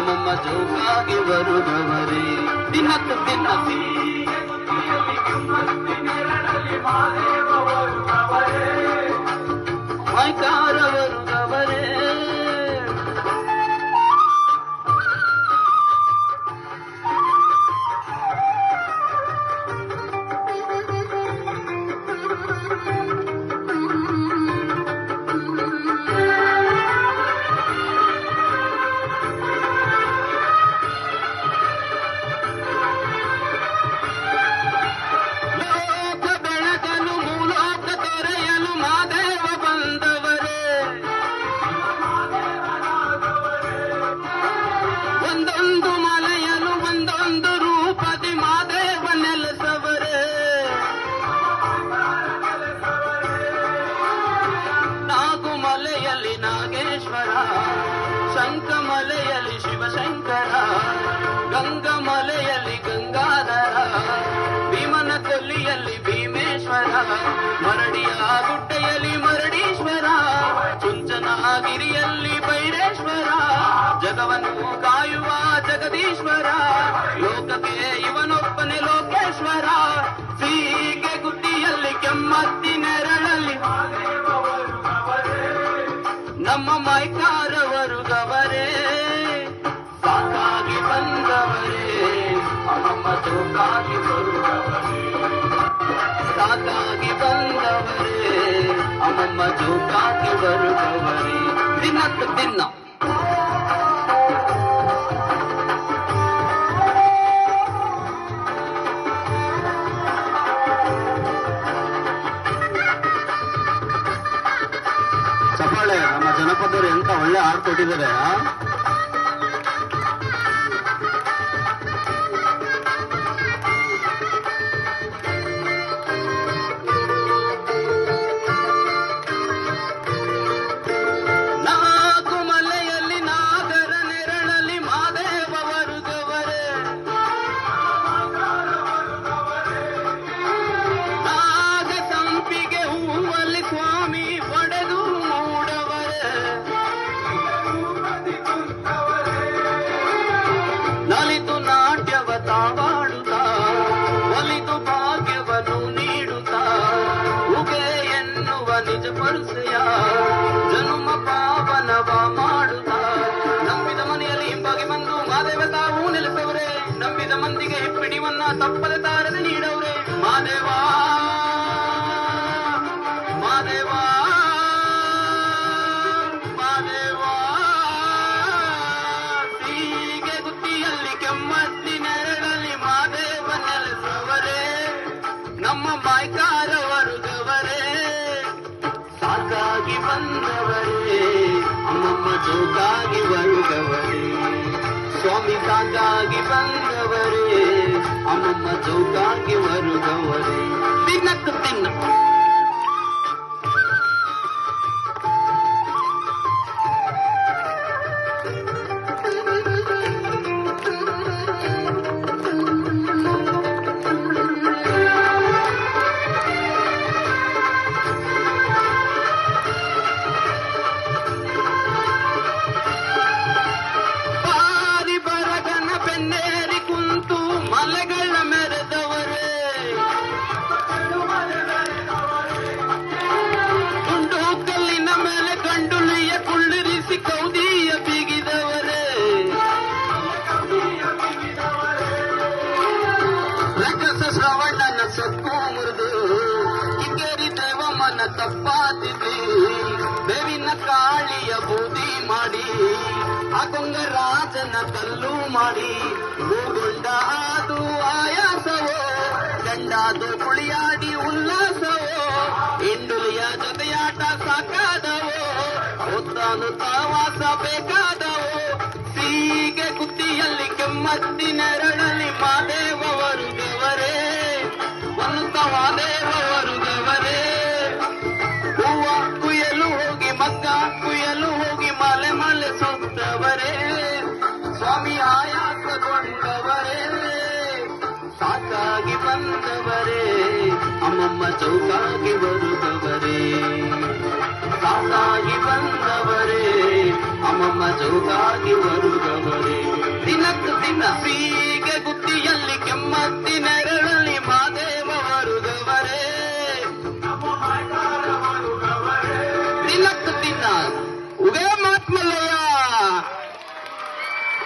ಅಮ್ಮಮ್ಮ ಜೋಗಾಗಿ ಬರುವವರೇ. ದಿನತ್ತು ದಿನಸಿ ಮೈಕಾರ ಒಂದೊಂದು ಮಲೆಯಲು ಒಂದೊಂದು ರೂಪದಿ ಮಾದೇವ ನೆಲೆಸವರೇ. ನಾಗುಮಲೆಯಲ್ಲಿ ನಾಗೇಶ್ವರ ಶಂಖಮಲೆಯಲ್ಲಿ ಶಿವಶಂಕರ. ಜಗದೀಶ್ವರ. ಲೋಕಕ್ಕೆ ಇವನೊಬ್ಬನೇ ಲೋಕೇಶ್ವರ. ಸೀಗೆ ಗುಡ್ಡಿಯಲ್ಲಿ ಕೆಮ್ಮತ್ತಿ ನೆರಳಲ್ಲಿ. ನಮ್ಮ ಮೈಕಾರವರು ಗವರೇ. ಸಾಕಾಗಿ ಬಂದವರೇ. ನಮ್ಮ ಚೌಕಾಗಿ ಬರುವವರೇ. ಸಾಕಾಗಿ ಬಂದವರೇ. ಅಮ್ಮಮ್ಮ ಚೌಕಾಗಿ ಬರುವವರೇ. ದಿನತ್ತು ದಿನ. ಚಪ್ಪಾಳೆ ನಮ್ಮ ಜನಪದರು ಎಂತ ಒಳ್ಳೆ ಹಾಡು ಕೊಟ್ಟಿದ್ದಾರೆ ಪರುಸೆಯ ಜನುಮ ಪಾವನವ ಮಾಡುತ್ತ. ನಂಬಿದ ಮನೆಯಲ್ಲಿ ಹಿಂಬಾಗಿ ಬಂದು ಮಾದೇವ ತಾವು ನೆಲೆಸವರೇ. ನಂಬಿದ ಮಂದಿಗೆ ಹಿಪ್ಪಿಡಿವನ್ನ ತಪ್ಪದೆ ತಾರದೆ ನೀಡವ್ರೆ. ಮಾದೇವ ಮಾದೇವಾ ಸ್ವಾಮಿ ಸಾಕಾಗಿ ಬಂದವರೇ ಅಮ್ಮಮ್ಮ ಚೌಕಾಗಿ ವರ್ಗವರೇ ತಿನ್ನತ್ತು ತಿನ್ನ ತಪ್ಪಾತಿದ್ದಿ ಬೇವಿನ ಕಾಳಿಯ ಬೂದಿ ಮಾಡಿ, ಆ ರಾಜನ ಕಲ್ಲು ಮಾಡಿ ಹೂಗುಂಡ ಅದು ಆಯಾಸವೋ, ಗಂಡಾದು ಕುಳಿಯಾಡಿ ಉಲ್ಲಾಸವೋ ಇಂಡುಲಿಯ ಜೊತೆಯಾಟ ಸಾಕಾದವೋ ಹೊತ್ತಾನು ತಾವಾಸ ಬೇಕಾದವೋ, ಸೀಗೆ ಕುತ್ತಿಯಲ್ಲಿ ಕೆಮ್ಮತ್ತಿ ನೆರಳಲ್ಲಿ ಚೌಕಾಗಿ ಬರುತ್ತವರೇ ಸಾಕಾಗಿ ಬಂದವರೇ ಅಮ್ಮಮ್ಮ ಚೌಕಾಗಿ ಬರುತ್ತವರೇ ದಿನ ಸೀಗೆ ಬುದ್ಧಿಯಲ್ಲಿ ಕೆಮ್ಮತ್ತಿನರೆ.